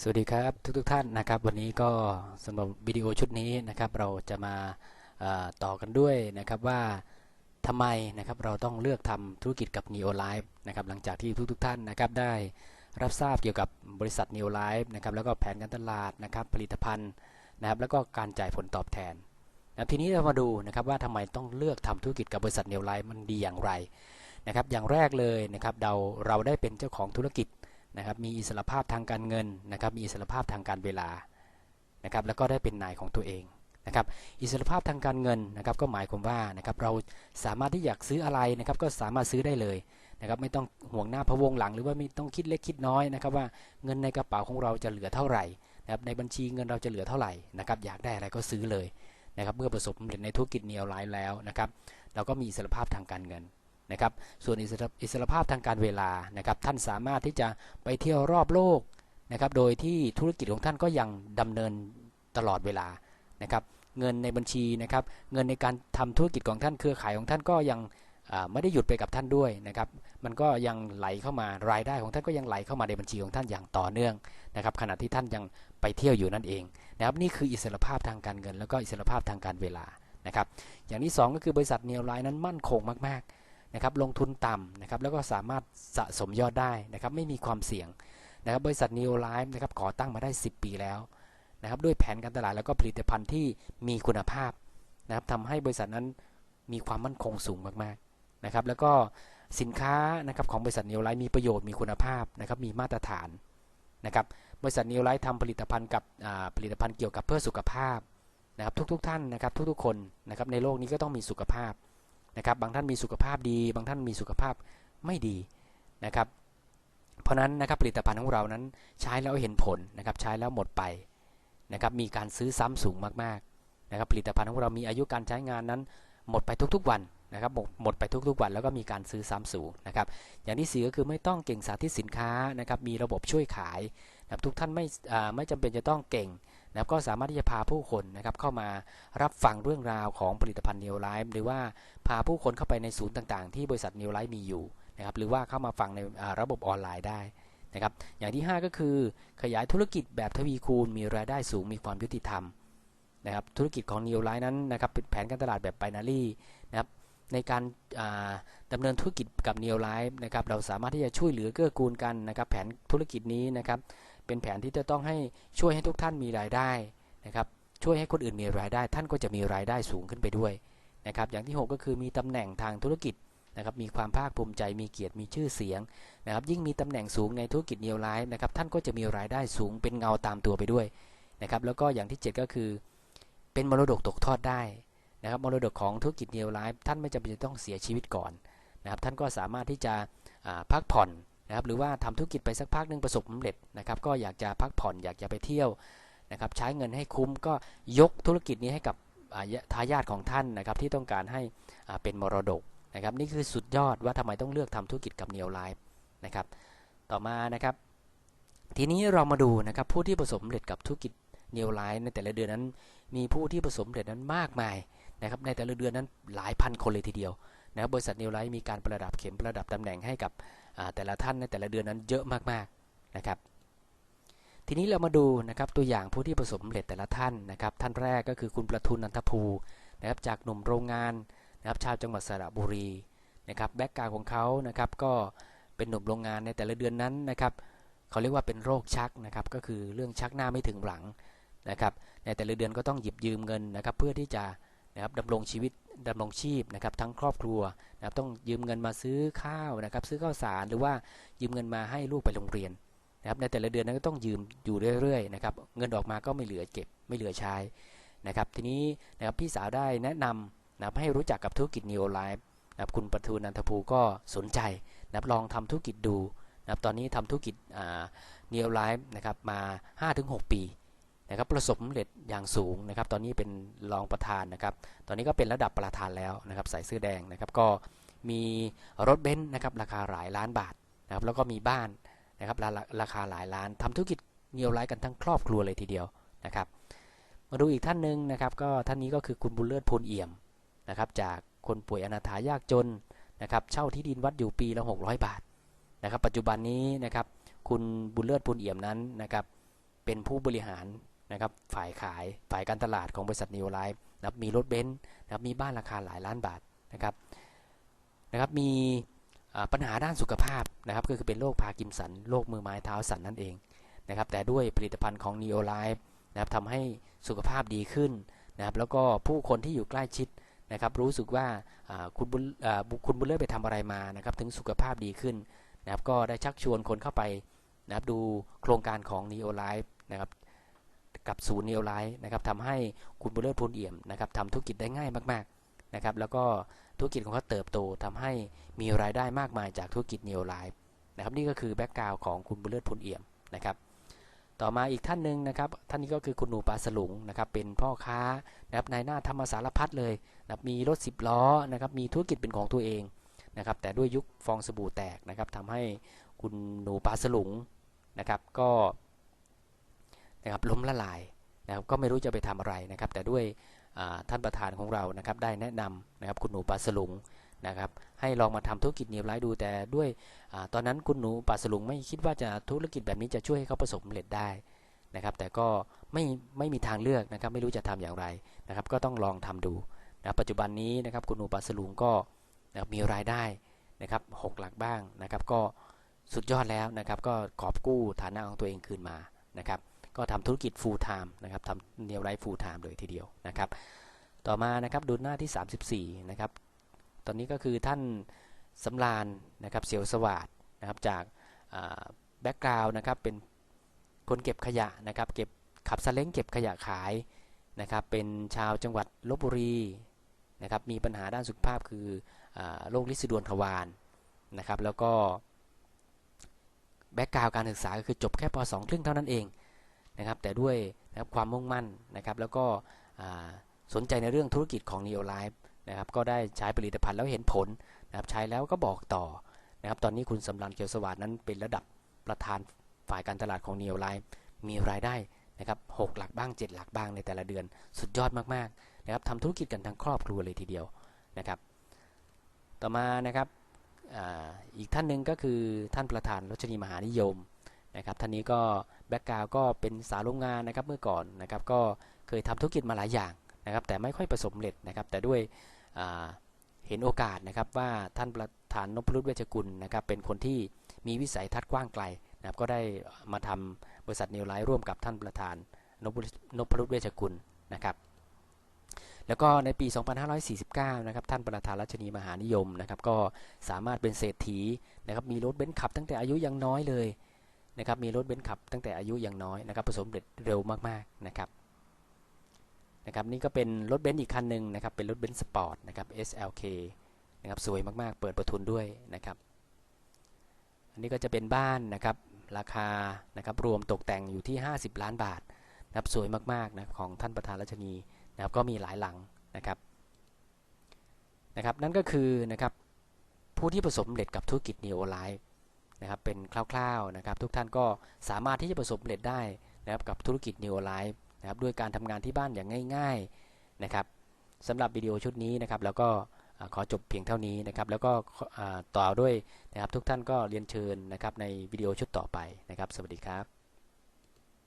สวัสดีครับทุกทท่านนะครับ วันนี้ก็สำหรับวิดีโอชุดนี้นะครับ เราจะมาต่อกันด้วยนะครับว่าทำไมนะครับเราต้องเลือกทำธุรกิจกับ Neo Life นะครับหลังจากที่ทุกๆท่านนะครับได้รับทราบเกี่ยวกับบริษัท Neo Life นะครับแล้วก็แผนการตลาดนะครับผลิตภัณฑ์นะครับแล้วก็การจ่ายผลตอบแทนนะทีนี้เรามาดูนะครับว่าทำไมต้องเลือกทำธุรกิจกับบริษัท Neo Life มันดีอย่างไรนะครับอย่างแรกเลยนะครับเราเราได้เป็นเจ้าของธุรกิจ นะครับมีอิสรภาพทางการเงินนะครับมีอิสรภาพทางการเวลานะครับแล้วก็ได้เป็นนายของตัวเองนะครับอิสรภาพทางการเงินนะครับก็หมายความว่านะครับเราสามารถที่อยากซื้ออะไรนะครับก็สามารถซื้อได้เลยนะครับไม่ต้องห่วงหน้าพะวงหลัง หรือว่าไม่ต้องคิดเล็กคิดน้อยนะครับว่าเงินในกระเป๋าของเราจะเหลือเท่าไหร่นะครับในบัญชีเงินเราจะเหลือเท่าไหร่นะครับอยากได้อะไรก็ซื้อเลยนะครับเมื่อประสบความสำเร็จในธุรกิจเนียลไลน์แล้วนะครับเราก็มีอิสรภาพทางการเงิน นะครับ ส่วนอิสรภาพทางการเวลานะครับ ท่านสามารถที่จะไปเที่ยวรอบโลกนะครับ โดยที่ธุรกิจของท่านก็ยังดำเนินตลอดเวลานะครับ เงินในบัญชีนะครับ เงินในการทำธุรกิจของท่านเครือข่ายของท่านก็ยังไม่ได้หยุดไปกับท่านด้วยนะครับ มันก็ยังไหลเข้ามารายได้ของท่านก็ยังไหลเข้ามาในบัญชีของท่านอย่างต่อเนื่องนะครับ ขณะที่ท่านยังไปเที่ยวอยู่นั่นเองนะครับ นี่คืออิสรภาพทางการเงิน แล้วก็อิสรภาพทางการเวลานะครับ อย่างที่สองก็คือบริษัทเนียลไลน์นั้นมั่นคงมากๆ นะครับลงทุนต่ำนะครับแล้วก็สามารถสะสมยอดได้นะครับไม่มีความเสี่ยงนะครับบริษัท Neo Life นะครับก่อตั้งมาได้ 10 ปีแล้วนะครับด้วยแผนการตลาดแล้วก็ผลิตภัณฑ์ที่มีคุณภาพนะครับทำให้บริษัทนั้นมีความมั่นคงสูงมากๆนะครับแล้วก็สินค้านะครับของบริษัท Neo Life มีประโยชน์มีคุณภาพนะครับมีมาตรฐานนะครับบริษัท Neo Life ทำผลิตภัณฑ์กับผลิตภัณฑ์เกี่ยวกับเพื่อสุขภาพนะครับทุกๆทท่านนะครับทุกๆคนนะครับในโลกนี้ก็ต้องมีสุขภาพ นะครับบางท่านมีสุขภาพดี บางท่านมีสุขภาพไม่ดีนะครับ เพราะนั้นนะครับผลิตภัณฑ์ของเรานั้นใช้แล้วเห็นผลนะครับใช้แล้วหมดไปนะครับมีการซื้อซ้ำสูงมากๆนะครับผลิตภัณฑ์ของเรามีอายุการใช้งานนั้น หมดไปทุกๆวันนะครับหมดหมดไปทุกๆวันแล้วก็มีการซื้อซ้ำสูงนะครับอย่างที่สี่ก็คือไม่ต้องเก่งสาธิตสินค้านะครับมีระบบช่วยขายนะทุกท่านไม่ไม่จำเป็นจะต้องเก่ง นะครับก็สามารถที่จะพาผู้คนนะครับเข้ามารับฟังเรื่องราวของผลิตภัณฑ์ Neo Life หรือว่าพาผู้คนเข้าไปในศูนย์ต่างๆ ที่บริษัท Neo Life มีอยู่นะครับหรือว่าเข้ามาฟังในระบบออนไลน์ได้นะครับอย่างที่ 5 ก็คือขยายธุรกิจแบบทวีคูณมีรายได้สูงมีความยุติธรรมนะครับธุรกิจของ Neo Life นั้นนะครับเป็นแผนการตลาดแบบ binary นะครับในการาดำเนินธุรกิจกับ Neo Life นะครับเราสามารถที่จะช่วยเหลือเกื้อกูลกันนะครับแผนธุรกิจนี้นะครับ เป็นแผนที่จะต้องให้ช่วยให้ทุกท่านมีรายได้นะครับช่วยให้คนอื่นมีรายได้ ท่านก็จะมีรายได้สูงขึ้นไปด้วยนะครับอย่างที่ 6 ก็คือมีตำแหน่งทางธุรกิจนะครับมีความภาคภูมิใจมีเกียรติมีชื่อเสียงนะครับยิ่งมีตำแหน่งสูงในธุรกิจเนียวไลฟ์นะครับท่านก็จะมีรายได้สูงเป็นเงาตามตัวไปด้วยนะครับแล้วก็อย่างที่ 7 ก็คือ เป็นมรดกตกทอดได้นะครับมรดกของธุรกิจเนียวไลฟ์ท่านไม่จำเป็นต้องเสียชีวิตก่อนนะครับท่านก็สามารถที่จะพักผ่อน นะครับหรือว่าทำธุรกิจไปสักพักหนึ่งประสบความสำเร็จนะครับก็อยากจะพักผ่อนอยากจะไปเที่ยวนะครับใช้เงินให้คุ้มก็ยกธุรกิจนี้ให้กับทายาทของท่านนะครับที่ต้องการให้เป็นมรดกนะครับนี่คือสุดยอดว่าทำไมต้องเลือกทำธุรกิจกับ Neo Life นะครับต่อมานะครับทีนี้เรามาดูนะครับผู้ที่ประสบความสำเร็จกับธุรกิจ Neo Life ในแต่ละเดือนนั้น มีผู้ที่ประสบความสำเร็จนั้นมากมายนะครับในแต่ละเดือนนั้นหลายพันคนเลยทีเดียวนะครับบริษัท Neo Life มีการประดับเข็มประดับตำแหน่งให้กับ แต่ละท่านในแต่ละเดือนนั้นเยอะมากๆนะครับ ทีนี้เรามาดูนะครับตัวอย่างผู้ที่ประสบสำเร็จแต่ละท่านนะครับ ท่านแรกก็คือคุณประทุนนันทภูนะครับจากหนุ่มโรงงานนะครับชาวจังหวัดสระบุรีนะครับแบ็กกราวของเขานะครับก็เป็นหนุ่มโรงงานในแต่ละเดือนนั้นนะครับเขาเรียกว่าเป็นโรคชักนะครับก็คือเรื่องชักหน้าไม่ถึงหลังนะครับในแต่ละเดือนก็ต้องหยิบยืมเงินนะครับเพื่อที่จะ นะครับดำรงชีวิตดำรงชีพนะครับทั้งครอบครัวนะครับต้องยืมเงินมาซื้อข้าวนะครับซื้อข้าวสารหรือว่ายืมเงินมาให้ลูกไปโรงเรียนนะครับในแต่ละเดือนนั้นก็ต้องยืมอยู่เรื่อยๆนะครับเงินออกมาก็ไม่เหลือเก็บไม่เหลือใช้นะครับทีนี้นะครับพี่สาวได้แนะนำนะครับให้รู้จักกับธุรกิจ Neo Life นะครับคุณประทูนันทภูก็สนใจนะครับลองทำธุรกิจดูนะครับตอนนี้ทำธุรกิจ Neo Life นะครับมา 5-6 ปี นะครับประสบสำเร็จอย่างสูงนะครับ ตอนนี้เป็นรองประธานนะครับ ตอนนี้ก็เป็นระดับประธานแล้วนะครับใส่เสื้อแดงนะครับ ก็มีรถเบนซ์นะครับราคาหลายล้านบาทนะครับแล้วก็มีบ้านนะครับราราคาหลายล้านทำธุรกิจ Neo Life กันทั้งครอบครัวเลยทีเดียวนะครับ มาดูอีกท่านหนึ่งนะครับ ก็ท่านนี้ก็คือคุณบุญเลิศพูนเอี่ยมนะครับ จากคนป่วยอนาถายากจนนะครับ เช่าที่ดินวัดอยู่ปีละ600 บาทนะครับ ปัจจุบันนี้นะครับ คุณบุญเลิศปุญเอี่ยมนั้นนะครับ เป็นผู้บริหาร นะครับฝ่ายขายฝ่ายการตลาดของบริษัท Neo Life นะครับมีรถเบนซ์นะครับมีบ้านราคาหลายล้านบาทนะครับนะครับมีปัญหาด้านสุขภาพนะครับก็คือเป็นโรคพากินสันโรคมือไม้เท้าสันนั่นเองนะครับแต่ด้วยผลิตภัณฑ์ของ Neo Life นะครับทำให้สุขภาพดีขึ้นนะครับแล้วก็ผู้คนที่อยู่ใกล้ชิดนะครับรู้สึกว่าคุณบุญคุณบุญเลิศไปทำอะไรมานะครับถึงสุขภาพดีขึ้นนะครับก็ได้ชักชวนคนเข้าไปนะครับดูโครงการของ Neo Life นะครับ กับศูนย์ Neo Life นะครับทำให้คุณบุญเลิศพูนเอี่ยมนะครับทำธุรกิจได้ง่ายมากๆนะครับแล้วก็ธุรกิจของเขาเติบโตทำให้มีรายได้มากมายจากธุรกิจ Neo Life นะครับนี่ก็คือแบ็กกราวของคุณบุญเลิศพูนเอี่ยมนะครับต่อมาอีกท่านหนึ่งนะครับท่านนี้ก็คือคุณหนูปลาสลุงนะครับเป็นพ่อค้านะครับนายหน้าทำมาสารพัดเลยนะครับมีรถ10ล้อนะครับมีธุรกิจเป็นของตัวเองนะครับแต่ด้วยยุคฟองสบู่แตกนะครับทำให้คุณหนูปลาสลุงนะครับก็ นะครับล้มละลายนะครับก็ไม่รู้จะไปทำอะไรนะครับ แต่ด้วยท่านประธานของเรานะครับได้แนะนำนะครับคุณหนูปาสลุงนะครับให้ลองมาทำธุรกิจเนียบไลท์ดูแต่ด้วยอตอนนั้นคุณหนูปาสลุงไม่คิดว่าจะธุรกิจแบบนี้จะช่วยให้เขาประสบความสำเร็จได้นะครับ แต่ก็ไม่ไม่มีทางเลือกนะครับ ไม่รู้จะทำอย่างไรนะครับ ก็ต้องลองทำดูนะปัจจุบันนี้นะครับคุณหนูปาสลุงก็นะมีรายได้นะครับหกหลักบ้างนะครับ ก็สุดยอดแล้วนะครับ ก็กอบกู้ฐานะของตัวเองคืนมานะครับ ก็ทำธุรกิจ full time นะครับทำเนียบไลท์ full time เลยทีเดียวนะครับ ต่อมานะครับดูหน้าที่ 34นะครับ ตอนนี้ก็คือท่านสำราญนะครับเสียวสวัสดนะครับจากแบ็กกราวน์นะครับเป็นคนเก็บขยะนะครับเก็บขับซาเล้งเก็บขยะขายนะครับเป็นชาวจังหวัดลบบุรีนะครับมีปัญหาด้านสุขภาพคืออโรคลิซิดวงทวารนะครับแล้วก็แบ็กกราวการศึกษาก็คือจบแค่ป .2 ครึ่งเท่านั้นเอง นะครับ แต่ด้วยนะครับความมุ่งมั่นนะครับ แล้วก็สนใจในเรื่องธุรกิจของ Neo Life นะครับ ก็ได้ใช้ผลิตภัณฑ์แล้วเห็นผลนะครับ ใช้แล้วก็บอกต่อนะครับ ตอนนี้คุณสำรันเกียวสวัสดนั้นเป็นระดับประธานฝ่ายการตลาดของ Neo Life มีรายได้นะครับหกหลักบ้าง 7 หลักบ้างในแต่ละเดือน สุดยอดมากๆนะครับทำธุรกิจกันทั้งครอบครัวเลยทีเดียวนะครับ ต่อมานะครับออีกท่านหนึ่งก็คือท่านประธานรัชนีมหานิยม นะครับท่านนี้ก็แบ็กกราวก็เป็นสาวโรงงานนะครับเมื่อก่อนนะครับก็เคยทำธุรกิจมาหลายอย่างนะครับแต่ไม่ค่อยประสบเร็จนะครับแต่ด้วยเห็นโอกาสนะครับว่าท่านประธานนพรุตเวชกุลนะครับเป็นคนที่มีวิสัยทัศน์กว้างไกลนะครับก็ได้มาทำบริษัทนิวไลท์ร่วมกับท่านประธานนพรุนพรุตเวชกุลนะครับแล้วก็ในปี 2549 นะครับ ท่านประธานรัชนีมหานิยมนะครับ ก็สามารถเป็นเศรษฐีนะครับ มีรถเบนซ์ขับตั้งแต่อายุยังน้อยเลย นะครับมีรถเบนซ์ขับตั้งแต่อายุยังน้อยนะครับประสบความเร็จเร็วมากๆนะครับนะครับนี่ก็เป็นรถเบนซ์อีกคันหนึ่งนะครับเป็นรถเบนซ์สปอร์ตนะครับ SLK นะครับสวยมากๆ เปิดประทุนด้วยนะครับอันนี้ก็จะเป็นบ้านนะครับราคานะครับรวมตกแต่งอยู่ที่ 50 ล้านบาทนะครับสวยมากๆนะของท่านประธานรัชนีนะครับก็มีหลายหลังนะครับนะครับนั่นก็คือนะครับผู้ที่ประสบความสำเร็จกับธุรกิจ Neo Life นะครับเป็นคร่าวๆนะครับทุกท่านก็สามารถที่จะประสบความสำเร็จได้นะครับกับธุรกิจ Neo Life นะครับด้วยการทำงานที่บ้านอย่างง่ายๆนะครับสำหรับวิดีโอชุดนี้นะครับแล้วก็ขอจบเพียงเท่านี้นะครับแล้วก็ต่อด้วยนะครับทุกท่านก็เรียนเชิญนะครับในวิดีโอชุดต่อไปนะครับ สวัสดีครับ